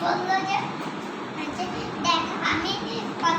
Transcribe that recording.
বলল যে দেখ আমি কত